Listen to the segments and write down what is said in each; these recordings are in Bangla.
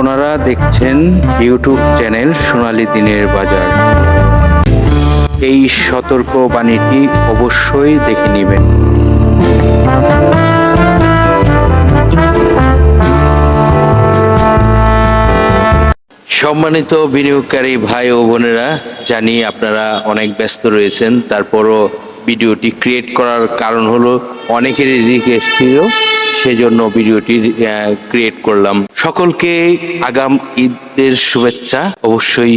আপনারা দেখছেন ইউটিউব চ্যানেল সোনালি দিনের বাজার। এই সতর্ক বাণীটি অবশ্যই দেখে নেবেন। সম্মানিত বিনিয়োগকারী ভাই ও বোনেরা, জানি আপনারা অনেক ব্যস্ত রয়েছেন, তারপরও ভিডিওটি ক্রিয়েট করার কারণ হলো অনেকেরই রিকোয়েস্ট ছিল। সেজন্য ভিডিওটি ক্রিয়েট করলাম। সকলকে আগাম ঈদের শুভেচ্ছা। অবশ্যই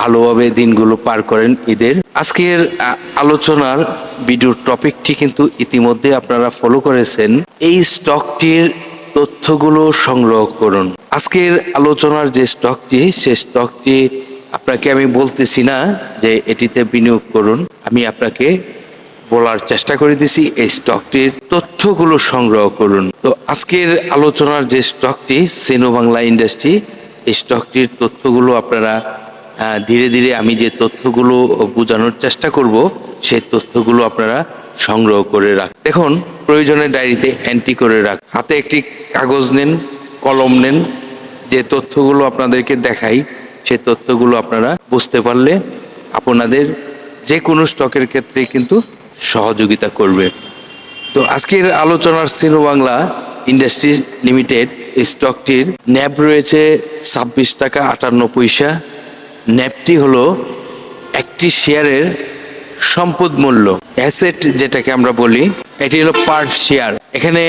ভালোভাবে দিনগুলো পার করেন ঈদের। আজকের আলোচনার ভিডিওর টপিকটি কিন্তু ইতিমধ্যে আপনারা ফলো করেছেন। এই স্টকটির তথ্যগুলো সংগ্রহ করুন। আজকের আলোচনার যে স্টকটি সে স্টকটি আপনাকে আমি বলতেছি না যে এটিতে বিনিয়োগ করুন। আমি আপনাকে বলার চেষ্টা করে দিছি, এই স্টকটির তথ্যগুলো সংগ্রহ করুন। তো আজকের আলোচনার যে স্টকটি সেনো বাংলা ইন্ডাস্ট্রি এই স্টকটির তথ্যগুলো আপনারা ধীরে ধীরে আমি যে তথ্যগুলো বোঝানোর চেষ্টা করব সেই তথ্যগুলো আপনারা সংগ্রহ করে রাখ। দেখুন, প্রয়োজনে ডায়েরিতে এন্ট্রি করে রাখ। হাতে একটি কাগজ নেন, কলম নেন, যে তথ্যগুলো আপনাদেরকে দেখাই সেই তথ্যগুলো আপনারা বুঝতে পারলে আপনাদের যে কোনো স্টকের ক্ষেত্রে কিন্তু সহযোগিতা করবে। তো আজকের আলোচনার সিনো বাংলা ইন্ডাস্ট্রিজ লিমিটেড স্টকটির ন্যাব রয়েছে ছাব্বিশ টাকা আটান্ন পয়সা। ন্যাবটি হলো একটি শেয়ারের সম্পদ মূল্য, অ্যাসেট যেটাকে আমরা বলি, এটি হলো পার শেয়ার। এখানে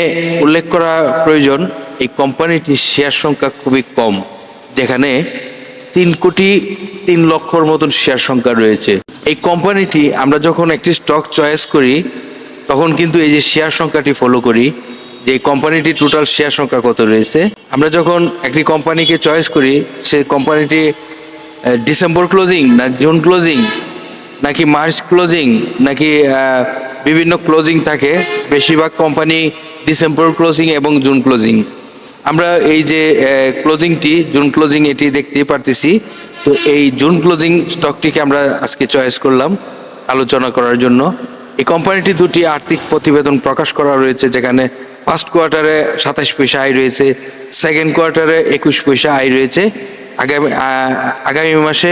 উল্লেখ করা প্রয়োজন, এই কোম্পানিটির শেয়ার সংখ্যা খুবই কম, যেখানে তিন কোটি তিন লক্ষর মতন শেয়ার সংখ্যা রয়েছে। এই কোম্পানিটি আমরা যখন একটি স্টক চয়েস করি, তখন কিন্তু এই যে শেয়ার সংখ্যাটি ফলো করি, যে এই কোম্পানিটির টোটাল শেয়ার সংখ্যা কত রয়েছে, আমরা যখন একটি কোম্পানিকে চয়েস করি, সে কোম্পানিটি ডিসেম্বর ক্লোজিং না জুন ক্লোজিং নাকি মার্চ ক্লোজিং নাকি বিভিন্ন ক্লোজিং থাকে, বেশিরভাগ কোম্পানি ডিসেম্বর ক্লোজিং এবং জুন ক্লোজিং আমরা এই যে ক্লোজিংটি জুন ক্লোজিং এটি দেখতে পারতেছি তো এই জুন ক্লোজিং স্টকটিকে আমরা আজকে চয়েস করলাম আলোচনা করার জন্য। এই কোম্পানিটি দুটি আর্থিক প্রতিবেদন প্রকাশ করা রয়েছে, যেখানে ফার্স্ট কোয়ার্টারে সাতাশ পয়সা আয় রয়েছে সেকেন্ড কোয়ার্টারে একুশ পয়সা আয় রয়েছে। আগামী আগামী মাসে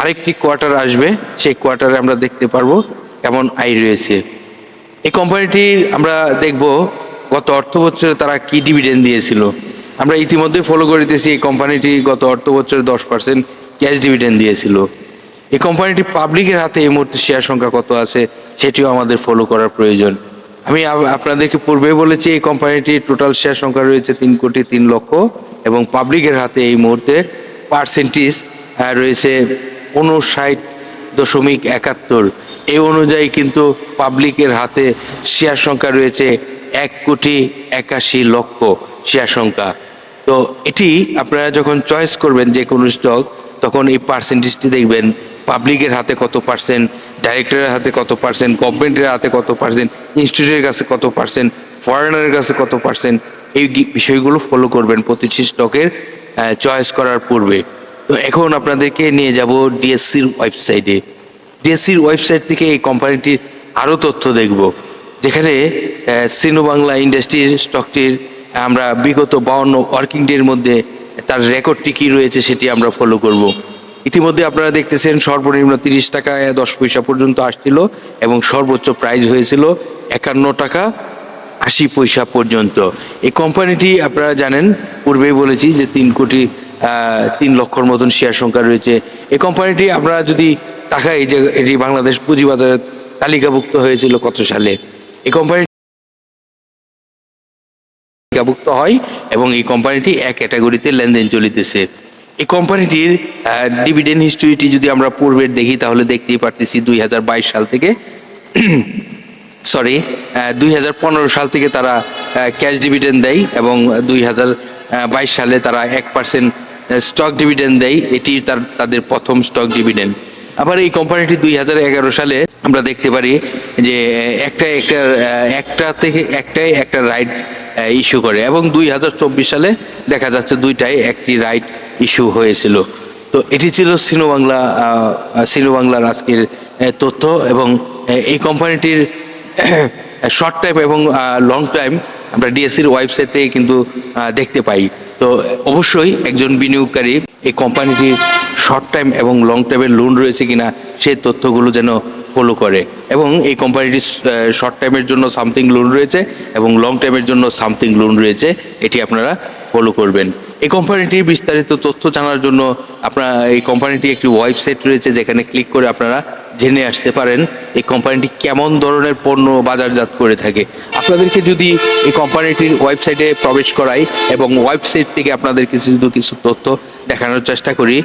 আরেকটি কোয়ার্টার আসবে, সেই কোয়ার্টারে আমরা দেখতে পারব কেমন আয় রয়েছে। এই কোম্পানিটি আমরা দেখব গত অর্থ বছরে তারা কি ডিভিডেন্ড দিয়েছিল। আমরা ইতিমধ্যে ফলো করিতেছি এই কোম্পানিটি গত অর্থ বছরে দশ পার্সেন্ট ক্যাশ ডিভিডেন্ড দিয়েছিল। এই কোম্পানিটি পাবলিকের হাতে এই মুহূর্তে শেয়ার সংখ্যা কত আছে সেটিও আমাদের ফলো করার প্রয়োজন। আমি আপনাদেরকে পূর্বে বলেছি, এই কোম্পানিটির টোটাল শেয়ার সংখ্যা রয়েছে তিন কোটি তিন লক্ষ এবং পাবলিকের হাতে এই মুহূর্তে পার্সেন্টেজ রয়েছে উনষাট দশমিক একাত্তর। এই অনুযায়ী কিন্তু পাবলিকের হাতে শেয়ার সংখ্যা রয়েছে এক কোটি একাশি লক্ষ শেয়ার সংখ্যা। তো এটি আপনারা যখন চয়েস করবেন যে কোনো স্টক তখন এই পার্সেন্টেজটি দেখবেন পাবলিকের হাতে কত পার্সেন্ট ডাইরেক্টরের হাতে কত পার্সেন্ট গভর্নমেন্টের হাতে কত পার্সেন্ট ইনস্টিটিউটের কাছে কত পার্সেন্ট ফরেনারের কাছে কত পার্সেন্ট এই বিষয়গুলো ফলো করবেন প্রতিটি স্টকের চয়েস করার পূর্বে। তো এখন আপনাদেরকে নিয়ে যাব ডিএসসির ওয়েবসাইটে ডিএসসির ওয়েবসাইট থেকে এই কোম্পানিটির আরও তথ্য দেখব, যেখানে সিনো বাংলা ইন্ডাস্ট্রির স্টকটির আমরা বিগত বাউন্ন ওয়ার্কিং ডের মধ্যে তার রেকর্ডটি কী রয়েছে সেটি আমরা ফলো করব। ইতিমধ্যে আপনারা দেখতেছেন সর্বনিম্ন তিরিশ টাকা দশ পয়সা পর্যন্ত আসছিল এবং সর্বোচ্চ প্রাইস হয়েছিল একান্ন টাকা আশি পয়সা পর্যন্ত। এই কোম্পানিটি আপনারা জানেন, পূর্বেই বলেছি যে তিন কোটি তিন লক্ষর মতন শেয়ার সংখ্যা রয়েছে। এই কোম্পানিটি আমরা যদি তাকাই যে এটি বাংলাদেশ পুঁজিবাজারে তালিকাভুক্ত হয়েছিল কত সালে, এই কোম্পানি তালিকাভুক্ত হয় এবং এই কোম্পানিটি এক ক্যাটাগরিতে লেনদেন চলিতেছে। এই কোম্পানিটির ডিভিডেন্ড হিস্ট্রিটি যদি আমরা পূর্বের দেখি, তাহলে দেখতেই পারতেছি দুই হাজার বাইশ সাল থেকে সরি দুই হাজার পনেরো সাল থেকে তারা ক্যাশ ডিভিডেন্ড দেয় এবং দুই সালে তারা এক পার্সেন্ট স্টক ডিভিডেন্ড দেয়। এটি তার, তাদের প্রথম স্টক ডিভিডেন্ড আবার এই কোম্পানিটি দুই হাজার এগারো সালে আমরা দেখতে পারি যে একটা একটা একটা থেকে একটাই একটা রাইট ইস্যু করে। এবং দুই হাজার চব্বিশ সালে দেখা যাচ্ছে দুইটাই একটি রাইট ইস্যু হয়েছিল। তো এটি ছিল সিনো বাংলা সিনো বাংলার আজকের তথ্য এবং এই কোম্পানিটির শর্ট টাইম এবং লং টাইম আমরা ডিএসসির ওয়েবসাইট থেকে কিন্তু দেখতে পাই। তো অবশ্যই একজন বিনিয়োগকারী এই কোম্পানিটির শর্ট টাইম এবং লং টাইমের লোন রয়েছে কিনা সেই তথ্যগুলো যেন ফলো করে। এবং এই কোম্পানিটির শর্ট টাইমের জন্য সামথিং লোন রয়েছে এবং লং টাইমের জন্য সামথিং লোন রয়েছে, এটি আপনারা ফলো করবেন। এই কোম্পানিটির বিস্তারিত তথ্য জানার জন্য আপনার, এই কোম্পানিটি একটি ওয়েবসাইট রয়েছে যেখানে ক্লিক করে আপনারা জেনে আসতে পারেন এই কোম্পানিটি কেমন ধরনের পণ্য বাজারজাত করে থাকে। আপনাদেরকে যদি এই কোম্পানিটির ওয়েবসাইটে প্রবেশ করাই এবং ওয়েবসাইট থেকে আপনাদের কিছু কিছু তথ্য দেখানোর চেষ্টা করি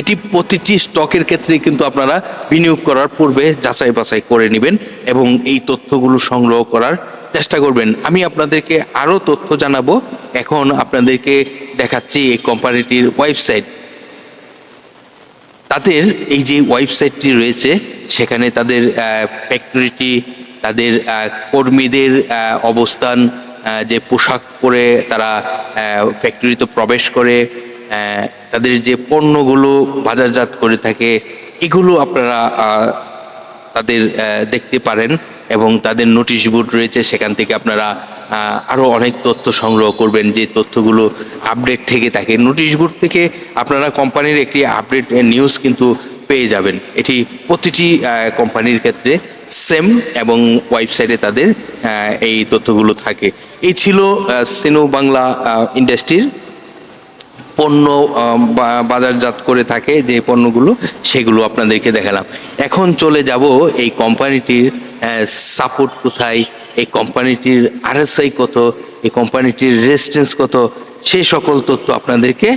এটি প্রতিটি স্টকের ক্ষেত্রে কিন্তু আপনারা বিনিয়োগ করার পূর্বে যাচাই বাছাই করে নেবেন এবং এই তথ্যগুলো সংগ্রহ করার চেষ্টা করবেন। আমি আপনাদেরকে আরও তথ্য জানাব। এখন আপনাদেরকে দেখাচ্ছি এই কোম্পানিটির ওয়েবসাইট। তাদের এই যে ওয়েবসাইটটি রয়েছে, সেখানে তাদের ফ্যাক্টরিটি তাদের কর্মীদের অবস্থান যে পোশাক পরে তারা ফ্যাক্টরিতে প্রবেশ করে তাদের যে পণ্যগুলো বাজারজাত করে থাকে, এগুলো আপনারা তাদের দেখতে পারেন এবং তাদের নোটিশ বোর্ড রয়েছে, সেখান থেকে আপনারা আরও অনেক তথ্য সংগ্রহ করবেন, যে তথ্যগুলো আপডেট থেকে থাকে। নোটিশ বোর্ড থেকে আপনারা কোম্পানির একটি আপডেট নিউজ কিন্তু পেয়ে যাবেন। এটি প্রতিটি কোম্পানির ক্ষেত্রে সেম এবং ওয়েবসাইটে তাদের এই তথ্যগুলো থাকে। এই ছিল সিনো বাংলা ইন্ডাস্ট্রির পণ্য বাজারজাত করে থাকে যে পণ্যগুলো, সেগুলো আপনাদেরকে দেখালাম। এখন চলে যাব এই কোম্পানিটির সাপোর্ট কোথায়, এই কোম্পানিটির আরএসআই কত, এই কোম্পানিটির রেজিস্ট্যান্স কত, সে সকল তথ্য আপনাদেরকে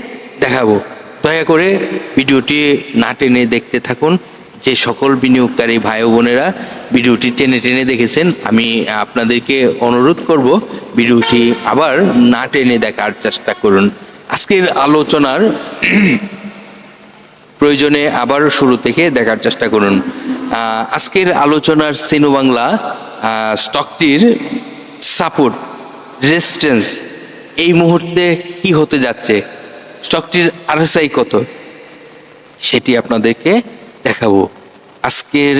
দেখাবো। দয়া করে ভিডিওটি না টেনে দেখতে থাকুন। যে সকল বিনিয়োগকারী ভাই বোনেরা ভিডিওটি টেনে টেনে দেখেছেন, আমি আপনাদেরকে অনুরোধ করব ভিডিওটি আবার না টেনে দেখার চেষ্টা করুন। আজকের আলোচনার প্রয়োজনে আবার শুরু থেকে দেখার চেষ্টা করুন। আজকের আলোচনার সিনো বাংলা স্টকটির সাপোর্ট রেজিস্ট্যান্স এই মুহূর্তে কি হতে যাচ্ছে? স্টকটির আরএসআই কত? সেটি আপনাদেরকে দেখাবো। আজকের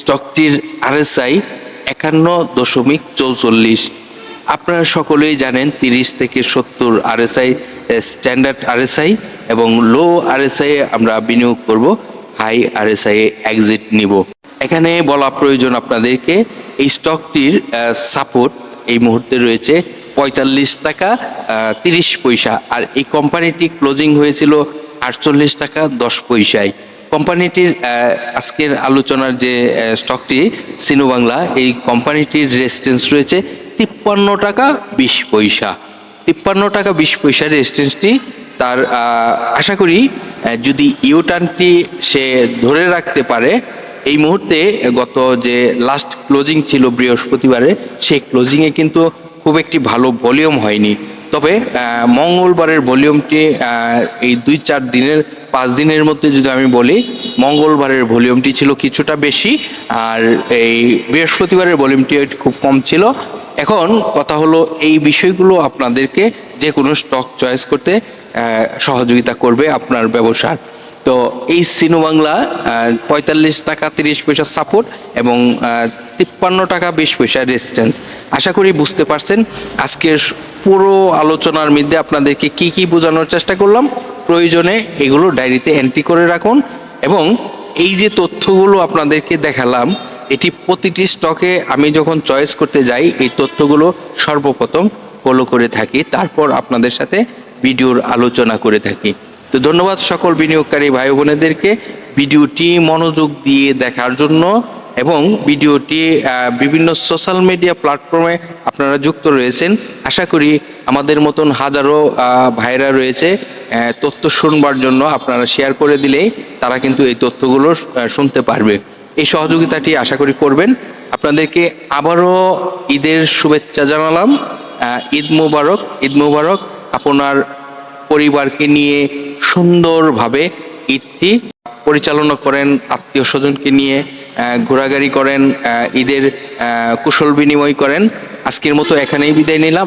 স্টকটির আরএসআই একান্ন দশমিক চৌচল্লিশ। আপনারা সকলেই জানেন তিরিশ থেকে সত্তর আরএসআই স্ট্যান্ডার্ড আরএসআই এবং লো আরএসআই আমরা বিনিয়োগ করব হাই আরএসআই এক্সিট নিব। এখানে বলা প্রয়োজন আপনাদেরকে, এই স্টকটির সাপোর্ট এই মুহূর্তে রয়েছে পঁয়তাল্লিশ টাকা তিরিশ পয়সা। আর এই কোম্পানিটি ক্লোজিং হয়েছিল আটচল্লিশ টাকা, দশ পয়সায়। কোম্পানিটির আজকের আলোচনার যে স্টকটি সিনো বাংলা, এই কোম্পানিটির রেজিস্ট্যান্স রয়েছে তিপ্পান্ন টাকা, বিশ পয়সা। তিপ্পান্ন টাকা বিশ পয়সার রেজিস্ট্যান্সটি তার আশা করি যদি ইউটার্নটি সে ধরে রাখতে পারে, এই মুহূর্তে গত যে লাস্ট ক্লোজিং ছিল বৃহস্পতিবারে সেই ক্লোজিংয়ে কিন্তু খুব একটি ভালো ভলিউম হয়নি। তবে মঙ্গলবারের ভলিউমটি এই দুই চার দিনের, পাঁচ দিনের মধ্যে যদি আমি বলি, মঙ্গলবারের ভলিউমটি ছিল কিছুটা বেশি, আর এই বৃহস্পতিবারের ভলিউমটি খুব কম ছিল। এখন কথা হলো এই বিষয়গুলো আপনাদেরকে যে কোনো স্টক চয়েস করতে সহযোগিতা করবে আপনার ব্যবসার। তো এই সিনো বাংলা পঁয়তাল্লিশ টাকা তিরিশ পয়সা সাপোর্ট এবং তিপ্পান্ন টাকা বিশ পয়সা রেজিস্ট্যান্স আশা করি বুঝতে পারছেন। আজকের পুরো আলোচনার মধ্যে আপনাদেরকে কি কি বোঝানোর চেষ্টা করলাম, প্রয়োজনে এগুলো ডায়েরিতে এন্ট্রি করে রাখুন এবং এই যে তথ্যগুলো আপনাদেরকে দেখালাম এটি প্রতিটি স্টকে আমি যখন চয়েস করতে যাই, এই তথ্যগুলো সর্বপ্রথম ফলো করে থাকি, তারপর আপনাদের সাথে ভিডিওর আলোচনা করে থাকি। তো ধন্যবাদ সকল বিনিয়োগকারী ভাই বোনেদেরকে ভিডিওটি মনোযোগ দিয়ে দেখার জন্য এবং ভিডিওটি বিভিন্ন সোশ্যাল মিডিয়া প্ল্যাটফর্মে আপনারা যুক্ত রয়েছেন। আশা করি আমাদের মতন হাজারো ভাইরা রয়েছে তথ্য শুনবার জন্য আপনারা শেয়ার করে দিলেই তারা কিন্তু এই তথ্যগুলো শুনতে পারবে। এই সহযোগিতাটি আশা করি করবেন। আপনাদেরকে আবারও ঈদের শুভেচ্ছা জানালাম। ঈদ মুবারক ঈদ মুবারক আপনার পরিবারকে নিয়ে সুন্দরভাবে ঈদটি পরিচালনা করেন, আত্মীয় স্বজনকে নিয়ে ঘোরাঘুরি করেন ঈদের কুশল বিনিময় করেন। আজকের মতো এখানেই বিদায় নিলাম।